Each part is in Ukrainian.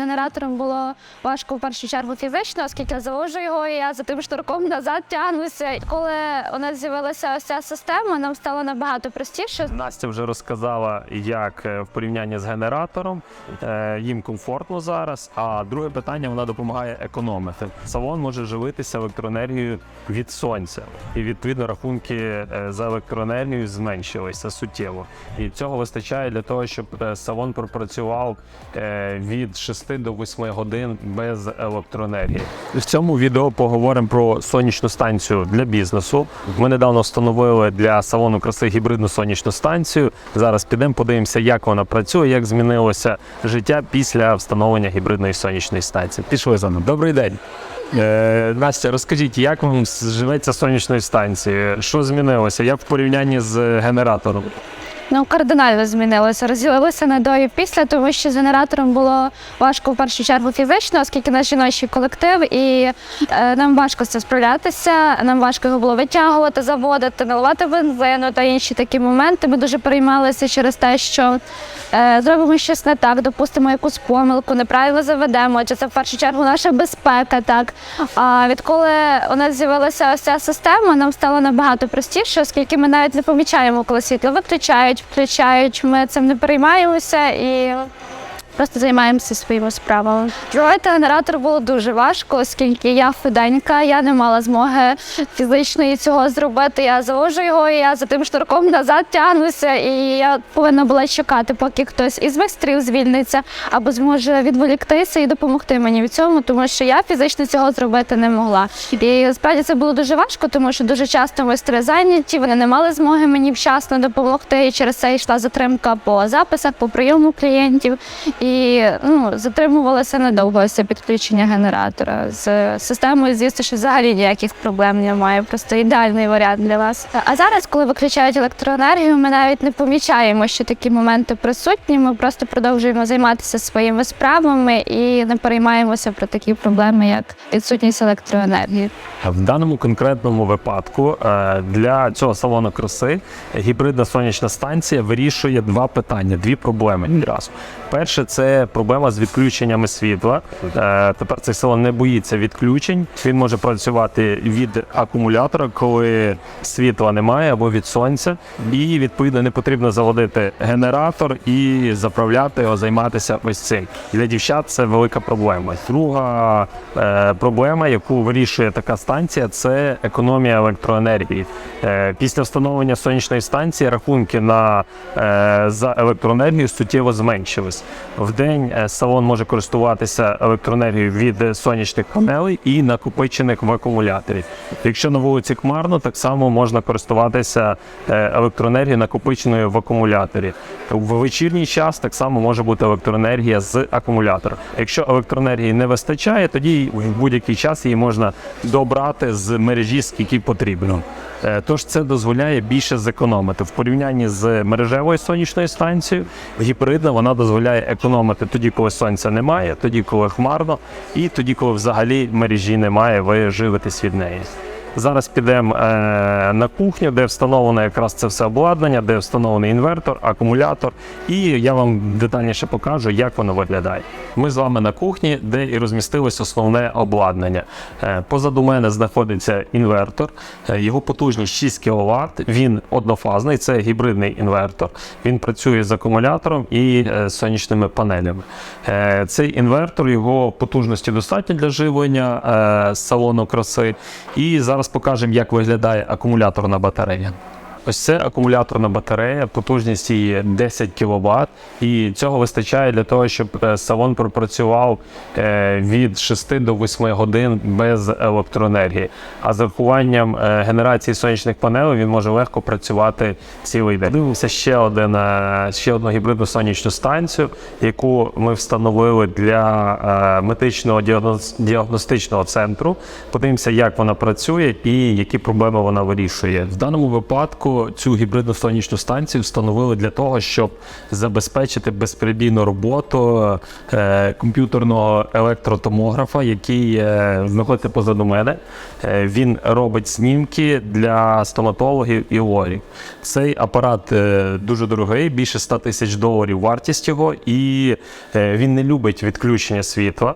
генератором було важко в першу чергу фізично, оскільки я завожу його, і я за тим шнурком назад тягнуся. Коли у нас з'явилася ось ця система, нам стало набагато простіше. Настя вже розказала, як е, в порівнянні з генератором е, їм комфортно зараз. А друге питання вона допомагає економити. Салон може живитися електроенергією від сонця, і відповідно рахунки е, за електроенергію зменшилися суттєво. І цього вистачає для того, щоб салон пропрацював від 6 до 8 годин без електроенергії. В цьому відео поговоримо про сонячну станцію для бізнесу. Ми недавно встановили для салону краси гібридну сонячну станцію. Зараз підемо, подивимося, як вона працює, як змінилося життя після встановлення гібридної сонячної станції. Пішли за ним. Добрий день. Е, Настя, розкажіть, як вам живеться сонячною станцією? Що змінилося? Як в порівнянні з генератором? Ну, кардинально змінилося. Розділилися на до і після, тому що з генератором було важко в першу чергу фізично, оскільки наш жіночий колектив, і е, нам важко цим справлятися. Нам важко його було витягувати, заводити, наливати бензину та інші такі моменти. Ми дуже переймалися через те, що е, зробимо щось не так, допустимо якусь помилку, неправильно заведемо. Чи це в першу чергу наша безпека? Так а відколи у нас з'явилася ця система, нам стало набагато простіше, оскільки ми навіть не помічаємо, коли світло виключають, включають. Ми цим не переймаємося і. Просто займаємося своїми справами. Керувати генератор було дуже важко, оскільки я худенька, я не мала змоги фізичної цього зробити. Я завожу його, і я за тим шнурком назад тягнуся, і я повинна була чекати, поки хтось із майстрів звільниться або зможе відволіктися і допомогти мені в цьому, тому що я фізично цього зробити не могла. І справді це було дуже важко, тому що дуже часто майстри зайняті, вони не мали змоги мені вчасно допомогти. І через це йшла затримка по записах, по прийому клієнтів. І ну, затримувалося недовго це підключення генератора. З системою, звісно, що взагалі ніяких проблем немає. Просто ідеальний варіант для вас. А зараз, коли виключають електроенергію, ми навіть не помічаємо, що такі моменти присутні. Ми просто продовжуємо займатися своїми справами і не переймаємося про такі проблеми, як відсутність електроенергії. В даному конкретному випадку е, для цього салону краси гібридна сонячна станція вирішує два питання, дві проблеми. Перше це проблема з відключеннями світла. Е, Тепер цей салон не боїться відключень. Він може працювати від акумулятора, коли світла немає або від сонця, і відповідно не потрібно заводити генератор і заправляти його, займатися ось цим. Для дівчат це велика проблема. Друга е, проблема, яку вирішує така станція, це економія електроенергії. Е, після встановлення сонячної станції рахунки на за електроенергію суттєво зменшились. В день е, салон може користуватися електроенергією від сонячних панелей і накопичених в акумуляторі. Якщо на вулиці хмарно, так само можна користуватися е, електроенергією, накопиченою в акумуляторі. В вечірній час так само може бути електроенергія з акумулятора. Якщо електроенергії не вистачає, тоді в будь-який час її можна добрати з мережі, скільки потрібно. Е, Тож це дозволяє більше зекономити в порівнянні з мережевою сонячною станцією. Гібридна вона дозволяє економити тоді, коли сонця немає, тоді, коли хмарно, і тоді, коли взагалі мережі немає, ви живетесь від неї. Зараз підемо е, на кухню, де встановлено якраз це все обладнання, де встановлений інвертор, акумулятор, і я вам детальніше покажу, як воно виглядає. Ми з вами на кухні, де і розмістилось основне обладнання. Е, позаду мене знаходиться інвертор, е, його потужність 6 кВт, він однофазний, це гібридний інвертор. Він працює з акумулятором і сонячними панелями. Цей інвертор, його потужності достатньо для живлення салону краси. І зараз покажемо, як виглядає акумуляторна батарея. Ось це акумуляторна батарея, потужність її 10 кВт, і цього вистачає для того, щоб е, салон пропрацював е, від 6 до 8 годин без електроенергії. А з урахуванням е, генерації сонячних панелей він може легко працювати цілий день. Дивимося ще один, ще одну гібридну сонячну станцію, яку ми встановили для медичного діагностичного центру. Подивимося, як вона працює і які проблеми вона вирішує. В даному випадку Спочатку цю гібридну сонячну станцію встановили для того, щоб забезпечити безперебійну роботу е, комп'ютерного електротомографа, який е, знаходиться позаду мене. Е, він робить знімки для стоматологів і лорів. Цей апарат дуже дорогий, більше 100 тисяч доларів вартість його, і він не любить відключення світла.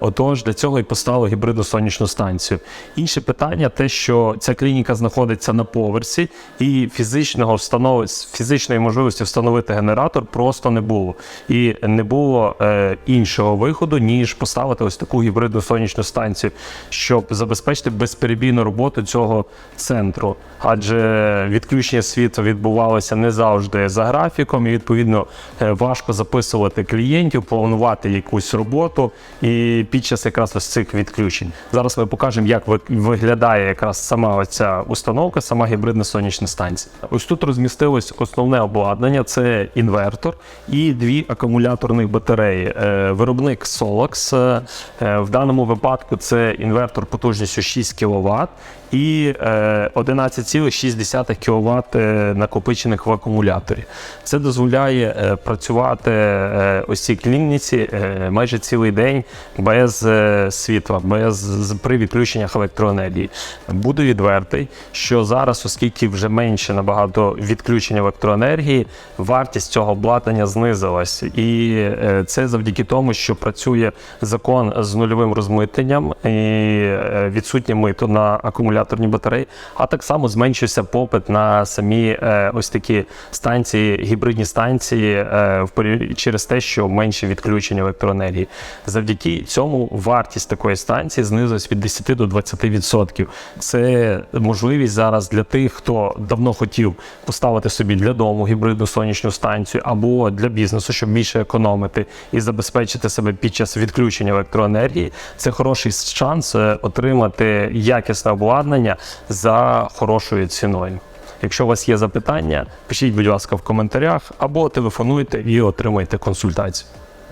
Отож, для цього і поставили гібридну сонячну станцію. Інше питання те, що ця клініка знаходиться на поверсі, і фізичного встанов... фізичної можливості встановити генератор просто не було. І не було е, іншого виходу, ніж поставити ось таку гібридну сонячну станцію, щоб забезпечити безперебійну роботу цього центру. Адже відключення світла відбувалося не завжди за графіком, і відповідно е, важко записувати клієнтів, планувати якусь роботу і під час якраз ось цих відключень. Зараз ми покажемо, як виглядає якраз сама оця установка, сама гібридна сонячна станція. Ось тут розмістилось основне обладнання: це інвертор і дві акумуляторних батареї. Е, Виробник Solax. е, е, В даному випадку це інвертор потужністю 6 кВт і е, 11,6 кВт накопичених в акумуляторі. Це дозволяє працювати ось цій клініці майже цілий день без світла, без при відключеннях електроенергії. Буду відвертий, що зараз, оскільки вже менше набагато відключень електроенергії, вартість цього обладнання знизилась. І е, це завдяки тому, що працює закон з нульовим розмитненням і е, відсутнє мито на акумуляторні батареї, а так само зменшився попит на самі е, ось такі станції, гібридні станції через те, що менше відключень електроенергії. Завдяки цьому вартість такої станції знизилась від 10 до 20%. Це можливість зараз для тих, хто давно хотів поставити собі для дому гібридну сонячну станцію або для бізнесу, щоб більше економити і забезпечити себе під час відключення електроенергії. Це хороший шанс е, отримати якісне обладнання за хорошою ціною. Якщо у вас є запитання, пишіть, будь ласка, в коментарях або телефонуйте і отримайте консультацію.